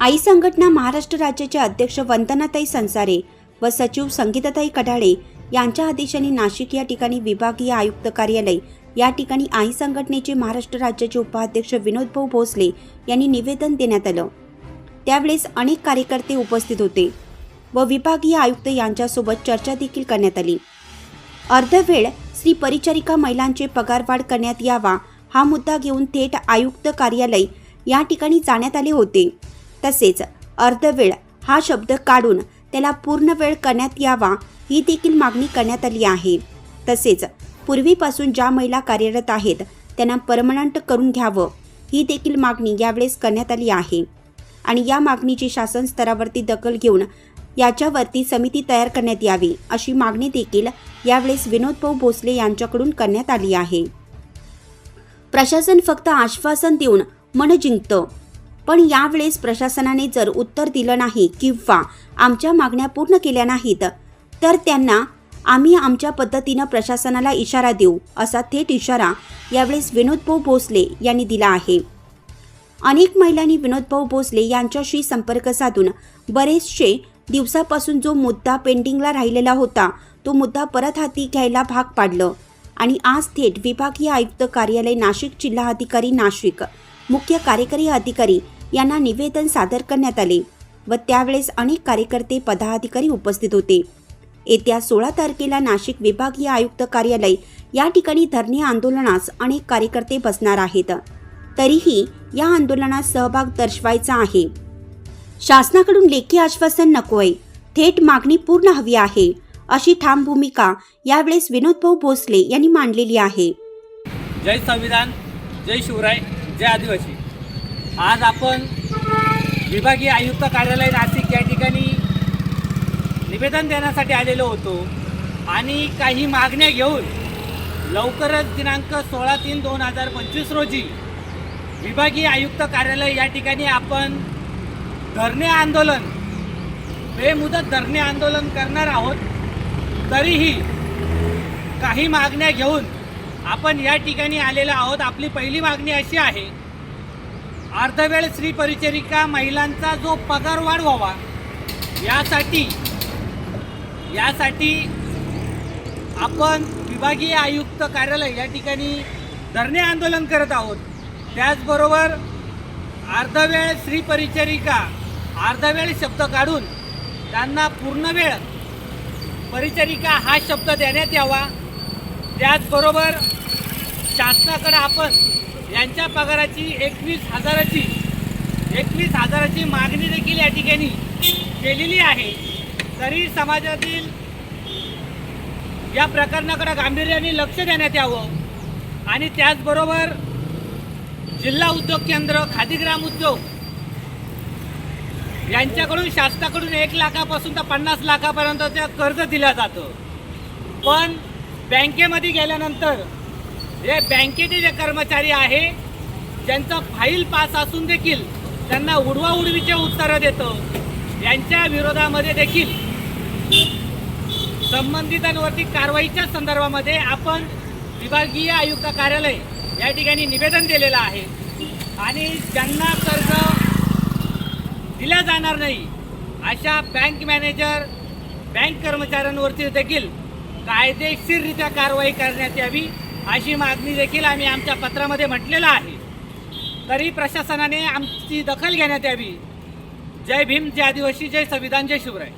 आई संघटना महाराष्ट्र राज्याचे अध्यक्ष वंदनाताई संसारे व सचिव संगीताताई कढाळे यांच्या आदेशाने नाशिक या ठिकाणी विभागीय आयुक्त कार्यालय या ठिकाणी आई संघटनेचे महाराष्ट्र राज्याचे उपाध्यक्ष विनोदभाऊ भोसले यांनी निवेदन देण्यात आलं. त्यावेळेस अनेक कार्यकर्ते उपस्थित होते व विभागीय आयुक्त यांच्यासोबत चर्चा देखील करण्यात आली. अर्धवेळ स्त्री परिचारिका महिलांचे पगारवाढ करण्यात यावा हा मुद्दा घेऊन थेट आयुक्त कार्यालय या ठिकाणी जाण्यात आले होते. तसेच अर्धवेळ हा शब्द काढून त्याला पूर्ण वेळ करण्यात यावा ही देखील मागणी करण्यात आली आहे. तसेच पूर्वीपासून ज्या महिला कार्यरत आहेत त्यांना परमनंट करून घ्यावं ही देखील मागणी यावेळेस करण्यात आली आहे. आणि या मागणीची शासन स्तरावरती दखल घेऊन याच्यावरती समिती तयार करण्यात यावी अशी मागणी देखील यावेळेस विनोदभाऊ भोसले यांच्याकडून करण्यात आली आहे. प्रशासन फक्त आश्वासन देऊन मन जिंकतं. पण यावेळेस प्रशासनाने जर उत्तर दिलं नाही किंवा आमच्या मागण्या पूर्ण केल्या नाहीत तर त्यांना आम्ही आमच्या पद्धतीनं प्रशासनाला इशारा देऊ असा थेट इशारा यावेळेस विनोदभाऊ भोसले यांनी दिला आहे. अनेक महिलांनी विनोदभाऊ भोसले यांच्याशी संपर्क साधून बरेचसे दिवसापासून जो मुद्दा पेंडिंगला राहिलेला होता तो मुद्दा परत हाती घ्यायला भाग पाडलं. आणि आज थेट विभागीय आयुक्त कार्यालय नाशिक जिल्हा अधिकारी नाशिक मुख्य कार्यकारी अधिकारी यांना निवेदन सादर करण्यात आले व त्यावेळेस अनेक कार्यकर्ते पदाधिकारी उपस्थित होते. येत्या सोळा तारखेला नाशिक विभागीय आयुक्त कार्यालय या ठिकाणी धरणे आंदोलनास अनेक कार्यकर्ते बसणार आहेत. तरीही या आंदोलनात सहभाग दर्शवायचा आहे. शासनाकडून लेखी आश्वासन नकोय. थेट मागणी पूर्ण हवी आहे अशी ठाम भूमिका यावेळेस विनोदभाऊ भोसले यांनी मांडलेली आहे. जय संविधान जय शिवराय. जय आदिवासी. आज आपण विभागीय आयुक्त कार्यालय नाशिक या ठिकाणी निवेदन देण्यासाठी आलेलो होतो आणि काही मागण्या घेऊन लवकरच दिनांक सोळा तीन दोन हजार पंचवीस रोजी विभागीय आयुक्त कार्यालय या ठिकाणी आपण धरणे आंदोलन बेमुदत धरणे आंदोलन करणार आहोत. तरीही काही मागण्या घेऊन आपण या ठिकाणी आलेलो आहोत. आपली पहिली मागणी अशी आहे अर्धवेळ स्त्री परिचारिका महिलांचा जो पगार वाढ व्हावा यासाठी यासाठी आपण विभागीय आयुक्त कार्यालय या ठिकाणी धरणे आंदोलन करत आहोत. त्याचबरोबर अर्धवेळ स्त्री परिचारिका अर्धवेळ शब्द काढून त्यांना पूर्ण वेळ परिचारिका हा शब्द देण्यात यावा. त्याचबरोबर शासनाकडे आपण यांच्या पगाराची एकवीस हजाराची एकवीस हजाराची मागणी देखील या ठिकाणी केलेली आहे. तरी समाजातील या प्रकरणाकडे गांभीर्याने लक्ष देण्यात यावं. आणि त्याचबरोबर जिल्हा उद्योग केंद्र खादी ग्राम उद्योग यांच्याकडून शासनाकडून एक लाखापासून तर पन्नास लाखापर्यंतचं कर्ज दिलं जातं. पण बँकेमध्ये गेल्यानंतर हे बँकेचे जे कर्मचारी आहे ज्यांचं फाईल पास असून देखील त्यांना उडवाउडवीचे उत्तरं देतं यांच्या विरोधामध्ये देखील संबंधितांवरती कारवाईच्या संदर्भामध्ये आपण विभागीय आयुक्त कार्यालय या ठिकाणी निवेदन दिलेलं आहे. आणि ज्यांना कर्ज दिलं जाणार नाही अशा बँक मॅनेजर बँक कर्मचाऱ्यांवरती देखील कायदेशीररित्या कारवाई करण्यात यावी अशी मागणी देखील आम्ही आमच्या पत्रामध्ये म्हटलेलं आहे. तरी प्रशासनाने आमची दखल घेण्यात यावी. जय भीम जय आदिवासी जय संविधान जय शिवराय.